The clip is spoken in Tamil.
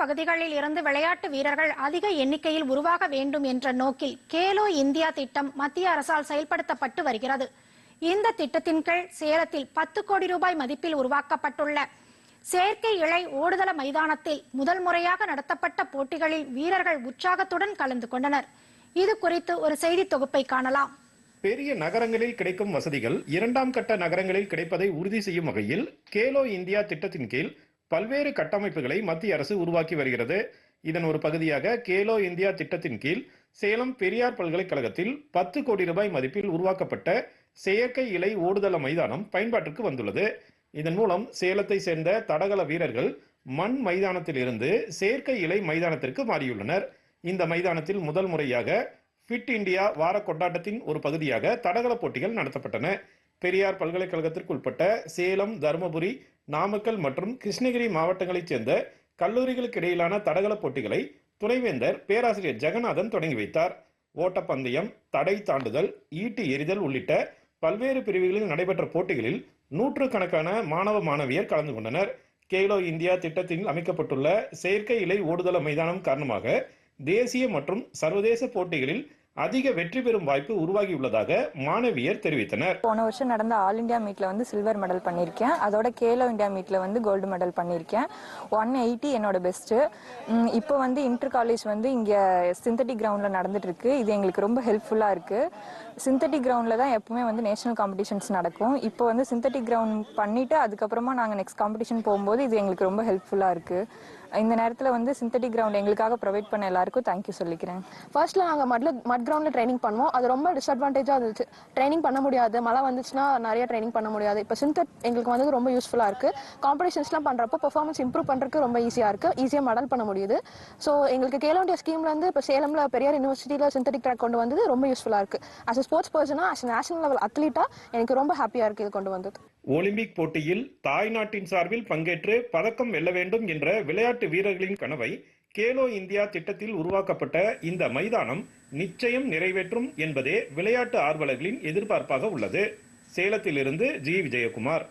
பகுதிகளில் இருந்து விளையாட்டு வீரர்கள் அதிக எண்ணிக்கையில் உருவாக வேண்டும் என்ற நோக்கில் கேலோ இந்தியா திட்டம் மத்திய அரசால் செயல்படுத்தப்பட்டு வருகிறது. இந்த திட்டத்தின் கீழ் சேலத்தில் பத்து கோடி ரூபாய் மதிப்பில் உருவாக்கப்பட்டுள்ள செயற்கை இழை ஓடுதள மைதானத்தில் முதல் முறையாக நடத்தப்பட்ட போட்டிகளில் வீரர்கள் உற்சாகத்துடன் கலந்து கொண்டனர். இது குறித்து ஒரு செய்தி தொகுப்பை காணலாம். பெரிய நகரங்களில் கிடைக்கும் வசதிகள் இரண்டாம் கட்ட நகரங்களில் கிடைப்பதை உறுதி செய்யும் வகையில் கேலோ இந்தியா திட்டத்தின் கீழ் பல்வேறு கட்டமைப்புகளை மத்திய அரசு உருவாக்கி வருகிறது. இதன் ஒரு பகுதியாக கேலோ இந்தியா திட்டத்தின் கீழ் சேலம் பெரியார் பல்கலைக்கழகத்தில் பத்து கோடி ரூபாய் மதிப்பில் உருவாக்கப்பட்ட செயற்கை இலை ஓடுதள மைதானம் பயன்பாட்டிற்கு வந்துள்ளது. இதன் மூலம் சேலத்தை சேர்ந்த தடகள வீரர்கள் மண் மைதானத்தில் இருந்து செயற்கை இலை மைதானத்திற்கு மாறியுள்ளனர். இந்த மைதானத்தில் முதல் முறையாக ஃபிட் இந்தியா வார கொண்டாட்டத்தின் ஒரு பகுதியாக தடகள போட்டிகள் நடத்தப்பட்டன. பெரியார் பல்கலைக்கழகத்திற்கு உட்பட்ட சேலம் தருமபுரி நாமக்கல் மற்றும் கிருஷ்ணகிரி மாவட்டங்களைச் சேர்ந்த கல்லூரிகளுக்கு இடையிலான தடகள போட்டிகளை துணைவேந்தர் பேராசிரியர் ஜெகநாதன் தொடங்கி வைத்தார். ஓட்டப்பந்தயம் தடை தாண்டுதல் ஈட்டி எறிதல் உள்ளிட்ட பல்வேறு பிரிவுகளில் நடைபெற்ற போட்டிகளில் நூற்றுக்கணக்கான மாணவ மாணவியர் கலந்து கொண்டனர். கேலோ இந்தியா திட்டத்தில் அமைக்கப்பட்டுள்ள செயற்கை இலை ஓடுதள மைதானம் காரணமாக தேசிய மற்றும் சர்வதேச போட்டிகளில் அதிக வெற்றி பெறும் வாய்ப்பு உருவாகியுள்ளதாக மாணவியர் தெரிவித்தனர். போன வருஷம் நடந்த ஆல் இந்தியா மீட்ல வந்து சில்வர் மெடல் பண்ணியிருக்கேன். அதோட கேலோ இந்தியா மீட்ல வந்து கோல்டு மெடல் பண்ணியிருக்கேன். ஒன் எயிட்டி என்னோட பெஸ்ட்டு இப்போ வந்து இன்டர் காலேஜ் வந்து இங்கே சிந்தட்டிக் கிரவுண்டில் நடந்துட்டு இருக்கு இது எங்களுக்கு ரொம்ப ஹெல்ப்ஃபுல்லாக இருக்கு. சிந்தட்டிக் கிரவுண்டில் தான் எப்பவுமே வந்து நேஷனல் காம்படிஷன்ஸ் நடக்கும். இப்போ வந்து சிந்தட்டிக் கிரவுண்ட் பண்ணிட்டு அதுக்கப்புறமா நாங்கள் நெக்ஸ்ட் காம்படிஷன் போகும்போது இது எங்களுக்கு ரொம்ப ஹெல்ப்ஃபுல்லாக இருக்கு. இந்த நேரத்தில் வந்து சிந்தட்டிக் கிரவுண்ட் எங்களுக்காக ப்ரொவைட் பண்ண எல்லாருக்கும் தேங்க்யூ சொல்லிக்கிறேன். ஃபர்ஸ்ட்ல நாங்கள் மட்ல பேக்ரவுண்டில் ட்ரைனிங் பண்ணுவோம். அது ரொம்ப டிஸ்அட்வான்டேஜாக இருந்துச்சு. ட்ரைனிங் பண்ண முடியாது. மழை வந்துச்சுன்னா நிறைய ட்ரைனிங் பண்ண முடியாது. இப்போ சிந்தட் எங்களுக்கு வந்து ரொம்ப யூஸ்ஃபுல்லாக இருக்குது காம்படிஷன்ஸ்லாம் பண்ணுறப்போ பெர்ஃபார்மன்ஸ் இம்ப்ரூவ் பண்ணுறதுக்கு ரொம்ப ஈஸியாக இருக்குது ஈஸியாக மெடல் பண்ண முடியுது. ஸோ எங்களுக்கு கேலோ இந்தியா ஸ்கீம்லேருந்து இப்போ சேலமில் பெரியார் யூனிவர்சிட்டியில் சிந்தட்டிக் ட்ராக் கொண்டு வந்தது ரொம்ப யூஸ்ஃபுல்லாக இருக்குது அஸ் அ ஸ்போர்ட்ஸ் பர்சனாக அஸ் நேஷனல் லெவல் அத்லீட்டாக எனக்கு ரொம்ப ஹாப்பியாக இருக்குது இது கொண்டு வந்தது. ஒலிம்பிக் போட்டியில் தாய்நாட்டின் சார்பில் பங்கேற்று பதக்கம் வெல்ல வேண்டும் என்ற விளையாட்டு வீரர்களின் கனவை கேலோ இந்தியா திட்டத்தில் உருவாக்கப்பட்ட இந்த மைதானம் நிச்சயம் நிறைவேற்றும் என்பதே விளையாட்டு ஆர்வலர்களின் எதிர்பார்ப்பாக உள்ளது. சேலத்திலிருந்து ஜி. விஜயகுமார்.